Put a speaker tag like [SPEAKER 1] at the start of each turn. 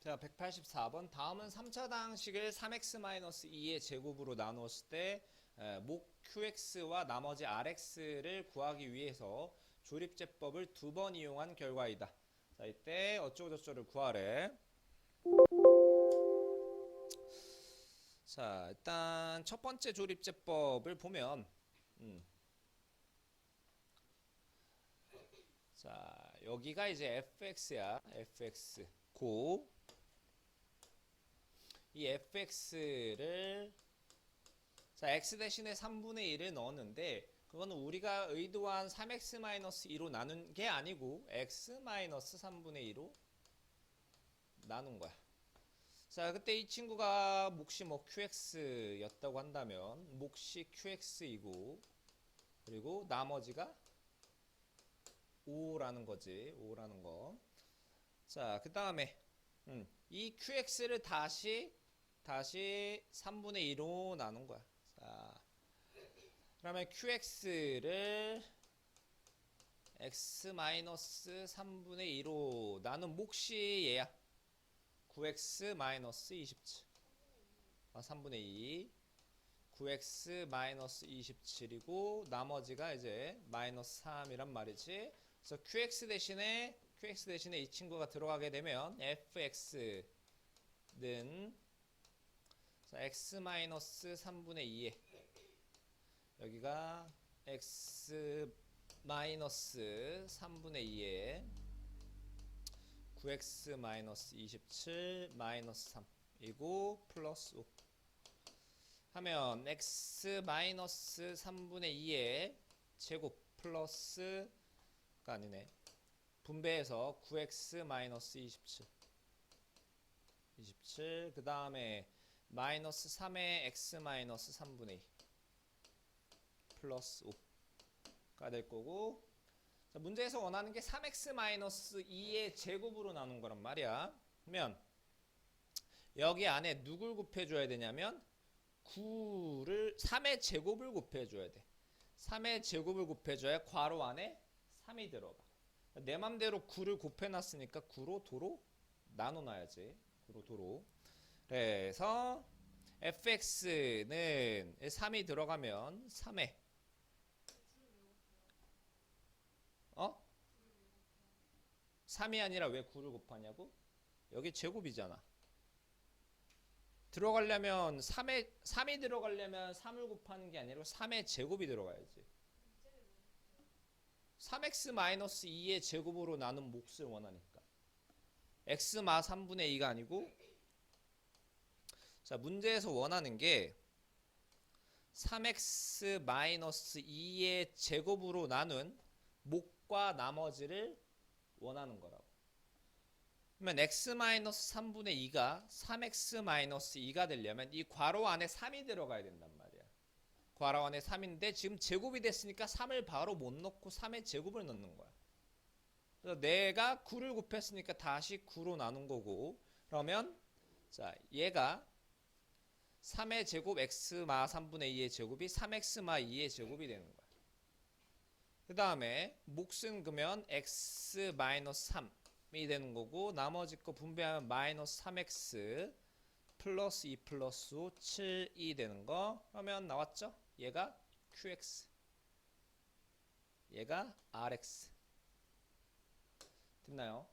[SPEAKER 1] 자, 184번. 다음은 3차당식을 3x-2의 제곱으로 나누었을 때 에, 목 qx와 나머지 rx를 구하기 위해서 조립제법을 두 번 이용한 결과이다. 자, 이때 어쩌고저쩌고를 구하래. 자, 일단 첫 번째 조립제법을 보면 음. 자, 여기가 이제 fx야. fx. 고. 이 fx를 자, x 대신에 3분의 1을 넣었는데 그거는 우리가 의도한 3x-2로 나눈 게 아니고 x-3분의 2로 나눈 거야. 자, 그때 이 친구가 몫이 뭐 qx였다고 한다면 몫이 qx이고 그리고 나머지가 5라는 거지. 5라는 거. 자, 그 다음에 음, 이 qx를 다시 다시 3분의 2로 나눈 거야. 자, 그러면 qx를 x-3분의 2로 나눈 몫이 얘야. 9x-27. 아, 3분의 2. 9x-27이고 나머지가 이제 마이너스 3이란 말이지. 그래서 qx 대신에 qx 대신에 이 친구가 들어가게 되면 fx는 자, x-3분의 2에 여기가 x 마이너스 3분의 2에 9x 마이너스 27 마이너스 3이고 플러스 5 하면 x 마이너스 3분의 2의 제곱 플러스가 아니네. 분배해서 9x 마이너스 27 27 그 다음에 마이너스 3의 x 마이너스 3분의 2 플러스 5가 될 거고 자, 문제에서 원하는 게 3x 마이너스 2의 제곱으로 나눈 거란 말이야. 그러면 여기 안에 누굴 곱해줘야 되냐면 9를 3의 제곱을 곱해줘야 돼. 3의 제곱을 곱해줘야 괄호 안에 3이 들어가 내 맘대로 9를 곱해놨으니까 9로 도로 나눠놔야지 9로 도로 그래서 fx는 3이 들어가면 3에 어? 3이 아니라 왜 9를 곱하냐고? 여기 제곱이잖아. 들어가려면 3에 3이 들어가려면 3을 곱하는 게 아니라 3의 제곱이 들어가야지. 3x-2의 제곱으로 나눈 몫을 원하니까. x 마 3분의 2가 아니고 자, 문제에서 원하는 게 3x-2의 제곱으로 나눈 목과 나머지를 원하는 거라고. 그러면 x-3분의 2가 3x-2가 되려면 이 괄호 안에 3이 들어가야 된단 말이야. 안에 3인데 지금 제곱이 됐으니까 3을 바로 못 넣고 3의 제곱을 넣는 거야. 그래서 내가 9를 곱했으니까 다시 9로 나눈 거고 그러면 자 얘가 3의 제곱 x 마 3분의 2의 제곱이 3x 마 2의 제곱이 되는 거야. 그 다음에 몫은 그러면 x 마이너스 3이 되는 거고 나머지 거 분배하면 마이너스 3x 플러스 2 플러스 5 7이 되는 거 그러면 나왔죠? 얘가 qx 얘가 rx 됐나요?